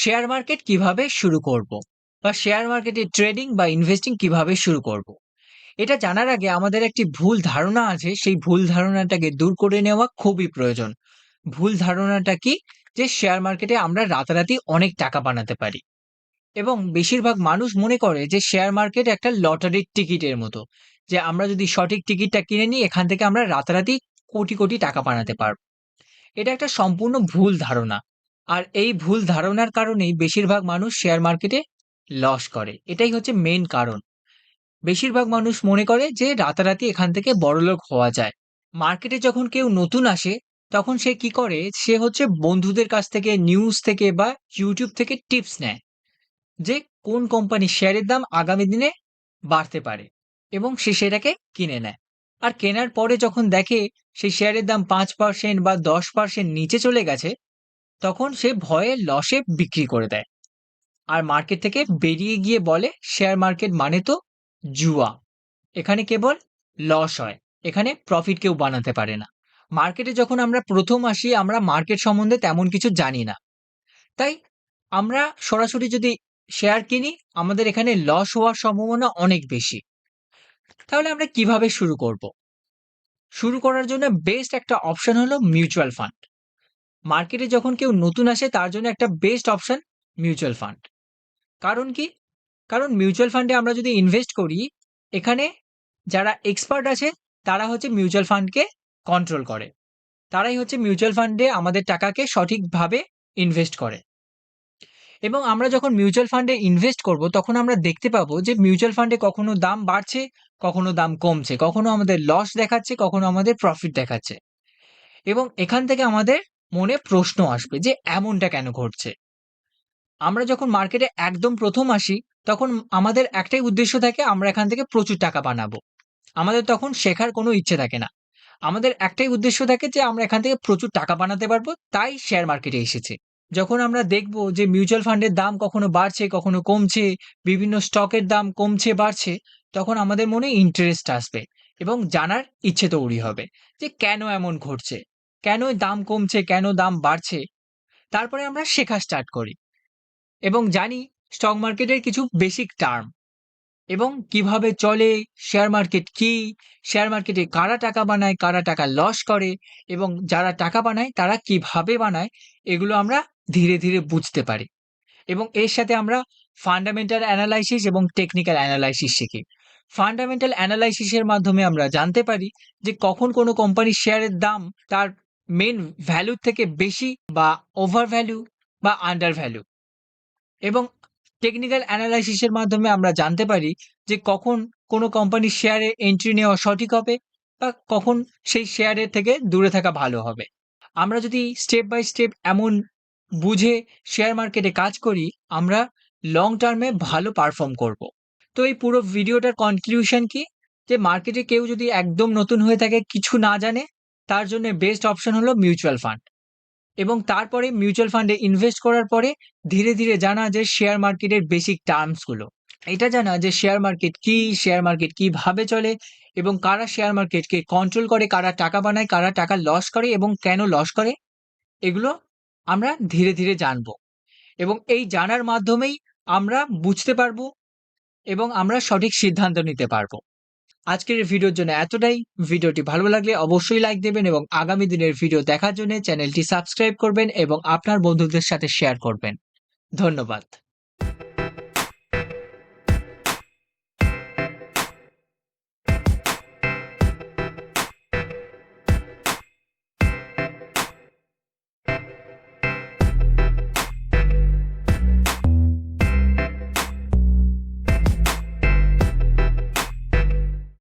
Share market কীভাবে শুরু করব? বা শেয়ার মার্কেটে ট্রেডিং বা ইনভেস্টিং কীভাবে শুরু করব? এটা জানার আগে আমাদের একটি ভুল ধারণা আছে। সেই ভুল ধারণাটাকে দূর করে নেওয়া খুবই প্রয়োজন। ভুল ধারণাটা কি? যে শেয়ার মার্কেটে আমরা রাতারাতি অনেক টাকা বানাতে পারি। এবং বেশিরভাগ মানুষ মনে করে যে শেয়ার মার্কেট একটা লটারির টিকিটের মতো। যে আমরা যদি সঠিক টিকিটটা কিনে নিই, এখান থেকে আমরা রাতারাতি কোটি কোটি টাকা বানাতে পারব। এটা একটা সম্পূর্ণ ভুল ধারণা। আর এই ভুল ধারণার কারণেই বেশিরভাগ মানুষ শেয়ার মার্কেটে লস করে। এটাই হচ্ছে মেন কারণ। বেশিরভাগ মানুষ মনে করে যে রাতারাতি এখান থেকে বড়লোক হওয়া যায়। মার্কেটে যখন কেউ নতুন আসে, তখন সে কি করে? সে হচ্ছে বন্ধুদের কাছ থেকে নিউজ থেকে বা ইউটিউব থেকে টিপস নেয় যে কোন কোম্পানির শেয়ারের দাম আগামী দিনে বাড়তে পারে এবং সে সেটাকে কিনে নেয়। আর কেনার পরে যখন দেখে সেই শেয়ারের দাম পাঁচ পার্সেন্ট বা দশ পার্সেন্ট নিচে চলে গেছে তখন সে ভয়ে লসে বিক্রি করে দেয়। আর মার্কেট থেকে বেরিয়ে গিয়ে বলে, শেয়ার মার্কেট মানে তো জুয়া। এখানে কেবল লস হয়। এখানে প্রফিট কেউ বানাতে পারে না। মার্কেটে যখন আমরা প্রথম আসি, আমরা মার্কেট সম্বন্ধে তেমন কিছু জানি না। তাই আমরা সরাসরি যদি শেয়ার কিনি, আমাদের এখানে লস হওয়ার সম্ভাবনা অনেক বেশি। তাহলে আমরা কীভাবে শুরু করব? শুরু করার জন্য বেস্ট একটা অপশন হলো মিউচুয়াল ফান্ড মার্কেটে যখন কেউ নতুন আসে, তার জন্য একটা বেস্ট অপশন মিউচুয়াল ফান্ড কারণ কি? কারণ মিউচুয়াল ফান্ডে আমরা যদি ইনভেস্ট করি, এখানে যারা এক্সপার্ট আছে, তারা হচ্ছে মিউচুয়াল ফান্ডকে কন্ট্রোল করে। তারাই হচ্ছে মিউচুয়াল ফান্ডে আমাদের টাকাকে সঠিকভাবে ইনভেস্ট করে। এবং আমরা যখন মিউচুয়াল ফান্ডে ইনভেস্ট করব, তখন আমরা দেখতে পাবো যে মিউচুয়াল ফান্ডে কখনো দাম বাড়ছে, কখনো দাম কমছে। কখনো আমাদের লস দেখাচ্ছে, কখনো আমাদের প্রফিট দেখাচ্ছে। এবং এখান থেকে আমাদের মনে প্রশ্ন আসবে যে এমনটা কেন ঘটছে? আমরা যখন মার্কেটে একদম প্রথম আসি, তখন আমাদের একটাই উদ্দেশ্য থাকে আমরা এখান থেকে প্রচুর টাকা বানাবো। আমাদের তখন শেখার কোনো ইচ্ছে থাকে না। আমাদের একটাই উদ্দেশ্য থাকে যে আমরা এখান থেকে প্রচুর টাকা বানাতে পারব, তাই শেয়ার মার্কেটে এসেছে। যখন আমরা দেখব যে মিউচুয়াল ফান্ডের দাম কখনো বাড়ছে, কখনো কমছে, বিভিন্ন স্টকের দাম কমছে, বাড়ছে, তখন আমাদের মনে ইন্টারেস্ট আসবে এবং জানার ইচ্ছে তৈরি হবে যে কেন এমন ঘটছে? কেন দাম কমছে কেন দাম বাড়ছে? তারপরে আমরা শেখা স্টার্ট করি। এবং জানি স্টক মার্কেটের কিছু বেসিক টার্ম এবং কীভাবে চলে শেয়ার মার্কেট কি শেয়ার মার্কেটে কারা টাকা বানায়, কারা টাকা লস করে, এবং যারা টাকা বানায়, তারা কীভাবে বানায়, এগুলো আমরা ধীরে ধীরে বুঝতে পারি। এবং এর সাথে আমরা ফান্ডামেন্টাল অ্যানালাইসিস এবং টেকনিক্যাল অ্যানালাইসিস শিখি। ফান্ডামেন্টাল অ্যানালাইসিসের মাধ্যমে আমরা জানতে পারি যে কখন কোনো কোম্পানির শেয়ারের দাম তার মেন ভ্যালু থেকে বেশি বা ওভার ভ্যালু বা আন্ডার ভ্যালু এবং টেকনিক্যাল অ্যানালাইসিসের মাধ্যমে আমরা জানতে পারি যে কখন কোনো কোম্পানির শেয়ারে এন্ট্রি নেওয়া সঠিক হবে বা কখন সেই শেয়ারের থেকে দূরে থাকা ভালো হবে। আমরা যদি স্টেপ বাই স্টেপ এমন বুঝে শেয়ার মার্কেটে কাজ করি, আমরা লং টার্মে ভালো পারফর্ম করব। তো এই পুরো ভিডিওটার কনক্লিউশন কি? যে মার্কেটে কেউ যদি একদম নতুন হয়ে থাকে, কিছু না জানে তার জন্য বেস্ট অপশন হলো মিউচুয়াল ফান্ড এবং তারপরে মিউচুয়াল ফান্ডে ইনভেস্ট করার পরে ধীরে ধীরে জানা যে শেয়ার মার্কেটের বেসিক টার্মসগুলো এটা জানা যে শেয়ার মার্কেট কি শেয়ার মার্কেট কীভাবে চলে এবং কারা শেয়ার মার্কেটকে কন্ট্রোল করে, কারা টাকা বানায়, কারা টাকা লস করে এবং কেন লস করে, এগুলো আমরা ধীরে ধীরে জানব। এবং এই জানার মাধ্যমেই আমরা বুঝতে পারব এবং আমরা সঠিক সিদ্ধান্ত নিতে পারব। আজকের ভিডিওর জন্য এতটাই। ভিডিওটি ভালো লাগলে অবশ্যই লাইক দেবেন এবং আগামী দিনের ভিডিও দেখার জন্য চ্যানেলটি সাবস্ক্রাইব করবেন এবং আপনার বন্ধুদের সাথে শেয়ার করবেন। ধন্যবাদ।